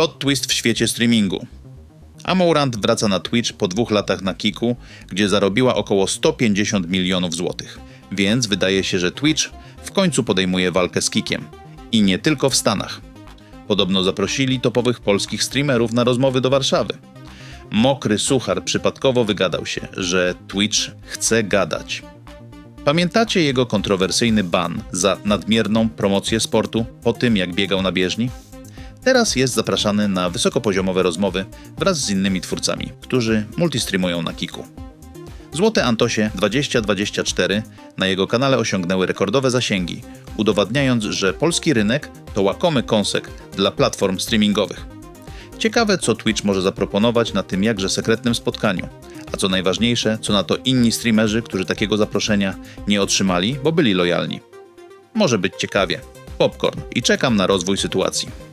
Plot twist w świecie streamingu. Amourant wraca na Twitch po dwóch latach na Kiku, gdzie zarobiła około 150 milionów złotych. Więc wydaje się, że Twitch w końcu podejmuje walkę z Kikiem. I nie tylko w Stanach. Podobno zaprosili topowych polskich streamerów na rozmowy do Warszawy. Mokry suchar przypadkowo wygadał się, że Twitch chce gadać. Pamiętacie jego kontrowersyjny ban za nadmierną promocję sportu po tym, jak biegał na bieżni? Teraz jest zapraszany na wysokopoziomowe rozmowy wraz z innymi twórcami, którzy multistreamują na Kiku. Złote Antosie 2024 na jego kanale osiągnęły rekordowe zasięgi, udowadniając, że polski rynek to łakomy kąsek dla platform streamingowych. Ciekawe, co Twitch może zaproponować na tym jakże sekretnym spotkaniu, a co najważniejsze, co na to inni streamerzy, którzy takiego zaproszenia nie otrzymali, bo byli lojalni. Może być ciekawie. Popcorn i czekam na rozwój sytuacji.